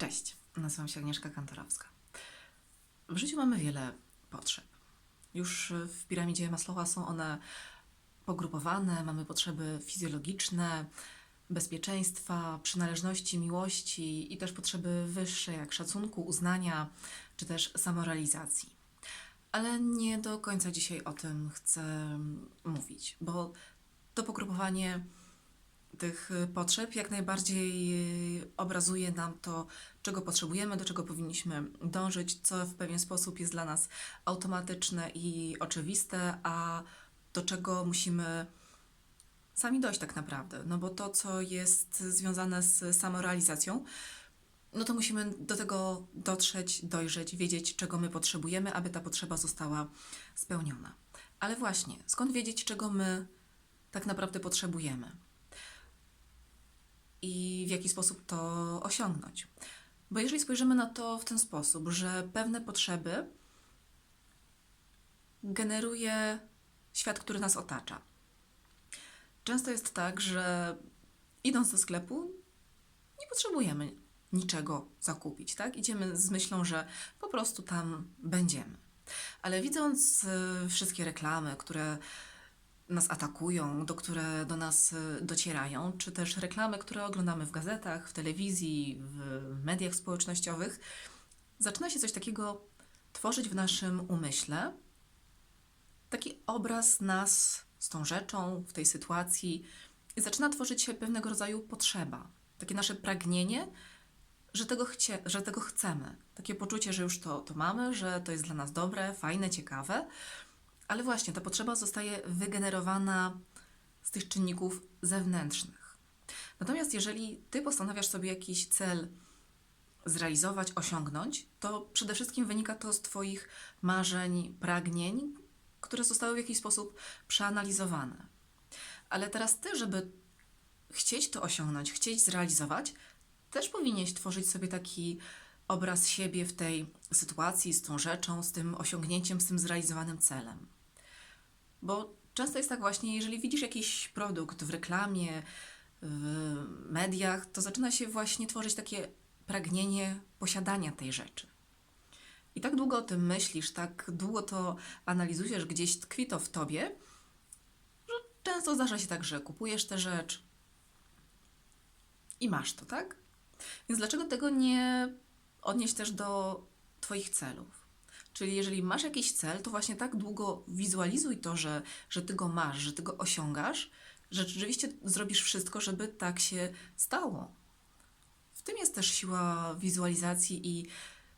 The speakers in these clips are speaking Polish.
Cześć, nazywam się Agnieszka Kantorowska. W życiu mamy wiele potrzeb. Już w piramidzie Maslowa są one pogrupowane. Mamy potrzeby fizjologiczne, bezpieczeństwa, przynależności, miłości i też potrzeby wyższe, jak szacunku, uznania czy też samorealizacji. Ale nie do końca dzisiaj o tym chcę mówić, bo to pogrupowanie tych y, potrzeb jak najbardziej y, obrazuje nam to, czego potrzebujemy, do czego powinniśmy dążyć, co w pewien sposób jest dla nas automatyczne i oczywiste, a do czego musimy sami dojść tak naprawdę. No bo to, co jest związane z samorealizacją, no to musimy do tego dotrzeć, dojrzeć, wiedzieć, czego my potrzebujemy, aby ta potrzeba została spełniona. Ale właśnie, skąd wiedzieć, czego my tak naprawdę potrzebujemy? I w jaki sposób to osiągnąć. Bo jeżeli spojrzymy na to w ten sposób, że pewne potrzeby generuje świat, który nas otacza. Często jest tak, że idąc do sklepu, nie potrzebujemy niczego zakupić, tak? Idziemy z myślą, że po prostu tam będziemy. Ale widząc y, wszystkie reklamy, które nas atakują, do które do nas y, docierają, czy też reklamy, które oglądamy w gazetach, w telewizji, w mediach społecznościowych, zaczyna się coś takiego tworzyć w naszym umyśle. Taki obraz nas z tą rzeczą, w tej sytuacji, i zaczyna tworzyć się pewnego rodzaju potrzeba, takie nasze pragnienie, że tego, chcie, że tego chcemy. Takie poczucie, że już to, to mamy, że to jest dla nas dobre, fajne, ciekawe. Ale właśnie ta potrzeba zostaje wygenerowana z tych czynników zewnętrznych. Natomiast jeżeli ty postanawiasz sobie jakiś cel zrealizować, osiągnąć, to przede wszystkim wynika to z Twoich marzeń, pragnień, które zostały w jakiś sposób przeanalizowane. Ale teraz Ty, żeby chcieć to osiągnąć, chcieć zrealizować, też powinieneś tworzyć sobie taki obraz siebie w tej sytuacji, z tą rzeczą, z tym osiągnięciem, z tym zrealizowanym celem. Bo często jest tak właśnie, jeżeli widzisz jakiś produkt w reklamie, w mediach, to zaczyna się właśnie tworzyć takie pragnienie posiadania tej rzeczy. I tak długo o tym myślisz, tak długo to analizujesz, gdzieś tkwi to w tobie, że często zdarza się tak, że kupujesz tę rzecz i masz to, tak? Więc dlaczego tego nie odnieść też do Twoich celów? Czyli jeżeli masz jakiś cel, to właśnie tak długo wizualizuj to, że, że ty go masz, że ty go osiągasz, że rzeczywiście zrobisz wszystko, żeby tak się stało. W tym jest też siła wizualizacji i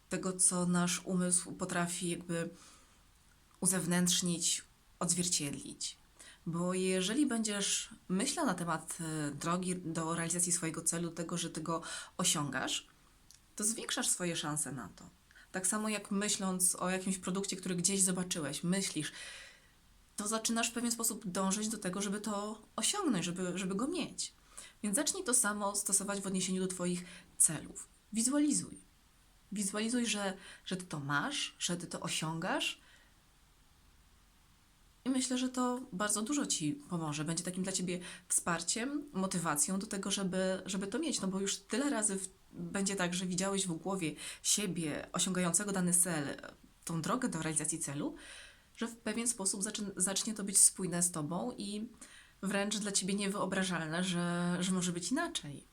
tego, co nasz umysł potrafi jakby uzewnętrznić, odzwierciedlić. Bo jeżeli będziesz myślał na temat e, drogi do realizacji swojego celu, tego, że ty go osiągasz, to zwiększasz swoje szanse na to. Tak samo jak myśląc o jakimś produkcie, który gdzieś zobaczyłeś, myślisz, to zaczynasz w pewien sposób dążyć do tego, żeby to osiągnąć, żeby, żeby go mieć. Więc zacznij to samo stosować w odniesieniu do Twoich celów. Wizualizuj. Wizualizuj, że, że Ty to masz, że Ty to osiągasz. I myślę, że to bardzo dużo Ci pomoże. Będzie takim dla Ciebie wsparciem, motywacją do tego, żeby, żeby to mieć. No bo już tyle razy w będzie tak, że widziałeś w głowie siebie osiągającego dany cel, tą drogę do realizacji celu, że w pewien sposób zacznie, to być spójne z tobą i wręcz dla ciebie niewyobrażalne, że, że może być inaczej.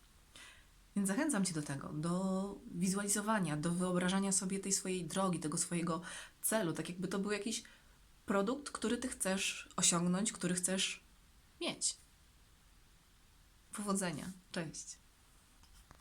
Więc zachęcam cię do tego, do wizualizowania, do wyobrażania sobie tej swojej drogi, tego swojego celu, tak jakby to był jakiś produkt, który ty chcesz osiągnąć, który chcesz mieć. Powodzenia. Cześć.